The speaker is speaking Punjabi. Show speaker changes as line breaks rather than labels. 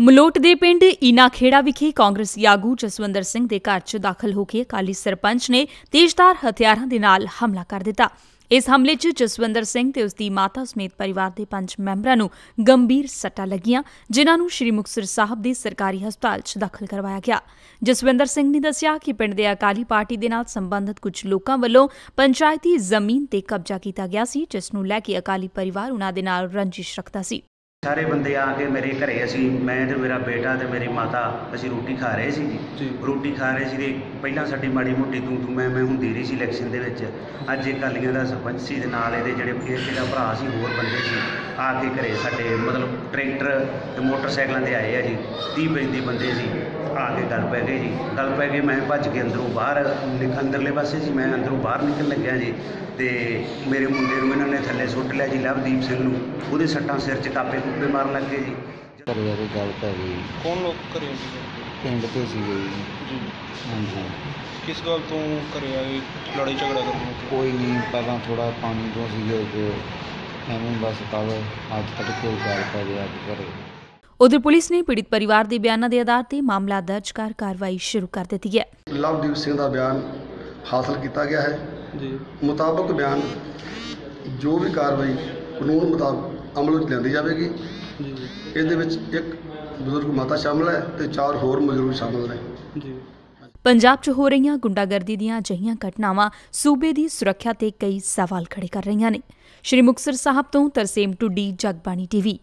ਮਲੋਟ ਦੇ ਪਿੰਡ ਈਨਾਖੇੜਾ ਵਿਖੇ ਕਾਂਗਰਸੀ ਆਗੂ ਜਸਵੰਦਰ ਸਿੰਘ ਦੇ ਘਰ 'ਚ ਦਾਖਲ ਹੋ ਕੇ ਅਕਾਲੀ ਸਰਪੰਚ ਨੇ ਤੇਜ਼ਧਾਰ ਹਥਿਆਰਾਂ ਦੇ ਨਾਲ ਹਮਲਾ ਕਰ ਦਿੱਤਾ। ਇਸ ਹਮਲੇ 'ਚ ਜਸਵੰਦਰ ਸਿੰਘ ਤੇ ਉਸ ਦੀ ਮਾਤਾ ਸਮੇਤ ਪਰਿਵਾਰ ਦੇ ਪੰਜ ਮੈਂਬਰਾਂ ਨੂੰ ਗੰਭੀਰ ਸੱਟਾਂ ਲੱਗੀਆਂ, ਜਿਨ੍ਹਾਂ ਨੂੰ ਸ਼੍ਰੀ ਮੁਕਤਸਰ ਸਾਹਿਬ ਦੇ ਸਰਕਾਰੀ ਹਸਪਤਾਲ 'ਚ ਦਾਖਲ ਕਰਵਾਇਆ ਗਿਆ। ਜਸਵੰਦਰ ਸਿੰਘ ਨੇ ਦੱਸਿਆ ਕਿ ਪਿੰਡ ਦੇ ਅਕਾਲੀ ਪਾਰਟੀ ਦੇ ਨਾਲ ਸੰਬੰਧਿਤ ਕੁਝ ਲੋਕਾਂ ਵੱਲੋਂ ਪੰਚਾਇਤੀ ਜ਼ਮੀਨ ਤੇ ਕਬਜ਼ਾ ਕੀਤਾ ਗਿਆ ਸੀ, ਜਿਸ ਨੂੰ ਲੈ ਕੇ ਅਕਾਲੀ ਪਰਿਵਾਰ ਉਹਨਾਂ ਦੇ ਨਾਲ ਰੰਜਿਸ਼ ਰੱਖਦਾ ਸੀ।
ਸਾਰੇ ਬੰਦੇ ਆ ਕੇ ਮੇਰੇ ਘਰੇ ਅਸੀਂ ਮੈਂ ਤੇ ਮੇਰਾ ਬੇਟਾ ਤੇ ਮੇਰੀ ਮਾਤਾ ਅਸੀਂ ਰੋਟੀ ਖਾ ਰਹੇ ਸੀ ਜੀ। ਰੋਟੀ ਖਾ ਰਹੇ ਸੀ ਤੇ ਪਹਿਲਾਂ ਸਾਡੀ ਮਾੜੀ ਮੋਟੀ ਤੂੰ ਤੂੰ ਮੈਂ ਮੈਂ ਹੁੰਦੀ ਰਹੀ ਸੀ ਇਲੈਕਸ਼ਨ ਦੇ ਵਿੱਚ। ਅੱਜ ਇਹ ਅਕਾਲੀਆਂ ਦਾ ਸਰਪੰਚ ਸੀ ਦੇ ਨਾਲ ਇਹਦੇ ਜਿਹੜੇ ਇਹ ਦਾ ਭਰਾ ਸੀ ਹੋਰ ਬੰਦੇ ਸੀ ਆ ਕੇ ਘਰੇ ਸਾਡੇ ਮਤਲਬ ਟਰੈਕਟਰ ਤੇ ਮੋਟਰਸਾਈਕਲਾਂ ਤੇ ਆਏ ਆ ਜੀ। 30 ਪੈਂਤੀ ਬੰਦੇ ਸੀ ਆ ਕੇ ਗੱਲ ਪੈ ਗਏ ਜੀ। ਗੱਲ ਪੈ ਗਈ ਮੈਂ ਭੱਜ ਕੇ ਅੰਦਰੋਂ ਬਾਹਰ ਅੰਦਰਲੇ ਪਾਸੇ ਸੀ ਮੈਂ ਅੰਦਰੋਂ ਬਾਹਰ ਨਿਕਲ ਲੱਗਿਆ ਜੀ। ਤੇ ਮੇਰੇ ਮੁੰਡੇ ਨੂੰ ਇਹਨਾਂ ਨੇ ਥੱਲੇ ਸੁੱਟ ਲਿਆ ਜੀ ਲਵਦੀਪ ਸਿੰਘ ਨੂੰ। ਉਹਦੇ ਸੱਟਾਂ ਸਿਰ 'ਚ ਕਾਪੇ ਕੁੱਪੇ ਮਾਰਨ ਲੱਗੇ ਜੀ।
ਘਰੇ ਆ ਕੇ ਗੱਲ ਪੈ ਗਈ।
ਕੌਣ ਲੋਕ ਘਰੇ ਆਏ
ਪਿੰਡ ਤੋਂ ਸੀਗੇ ਜੀ।
ਜੀ।
ਹਾਂਜੀ।
ਕਿਸ ਗੱਲ ਤੋਂ ਘਰੇ ਆਏ ਲੜਾਈ ਝਗੜਾ ਕਰਨ ਨੂੰ
ਕੋਈ ਨਹੀਂ ਪਹਿਲਾਂ ਥੋੜਾ ਪਾਣੀ ਤੋਂ ਸੀਗੇ ਤੇ ਐਵੇਂ ਬਸ ਕੱਲ ਅੱਜ ਤੱਕ ਕੋਈ ਗੱਲ ਪੈ ਗਿਆ ਅੱਜ ਘਰੇ।
ਉਧਰ ਪੁਲਿਸ ਨੇ ਪੀੜਿਤ ਪਰਿਵਾਰ ਦੇ ਬਿਆਨਾਂ ਦੇ ਆਧਾਰ ਤੇ ਮਾਮਲਾ ਦਰਜ ਕਰ ਕਾਰਵਾਈ ਸ਼ੁਰੂ ਕਰ ਦਿੱਤੀ ਹੈ।
ਲਵਦੀਪ ਸਿੰਘ ਦਾ ਬਿਆਨ ਹਾਸਲ ਕੀਤਾ ਗਿਆ ਹੈ।
ਜੀ।
ਮੁਤਾਬਕ ਬਿਆਨ ਜੋ ਵੀ ਕਾਰਵਾਈ ਕਾਨੂੰਨ ਮੁਤਾਬਕ ਅਮਲ ਵਿੱਚ ਲਿਆਂਦੀ ਜਾਵੇਗੀ।
ਜੀ।
ਇਹਦੇ ਵਿੱਚ ਇੱਕ ਬਜ਼ੁਰਗ ਮਾਤਾ ਸ਼ਾਮਲ ਹੈ ਤੇ ਚਾਰ ਹੋਰ ਮਜ਼ਦੂਰ ਸ਼ਾਮਲ ਨੇ।
ਜੀ।
ਪੰਜਾਬ 'ਚ ਹੋ ਰਹੀਆਂ ਗੁੰਡਾਗਰਦੀ ਦੀਆਂ ਅਜਿਹੀਆਂ ਘਟਨਾਵਾਂ ਸੂਬੇ ਦੀ ਸੁਰੱਖਿਆ ਤੇ ਕਈ ਸਵਾਲ ਖੜੇ ਕਰ ਰਹੀਆਂ ਨੇ। ਸ਼੍ਰੀ ਮੁਕਤਸਰ ਸਾਹਿਬ ਤੋਂ ਤਰਸੇਮ ਟੁੱਡੀ ਜਗਬਾਣੀ ਟੀਵੀ।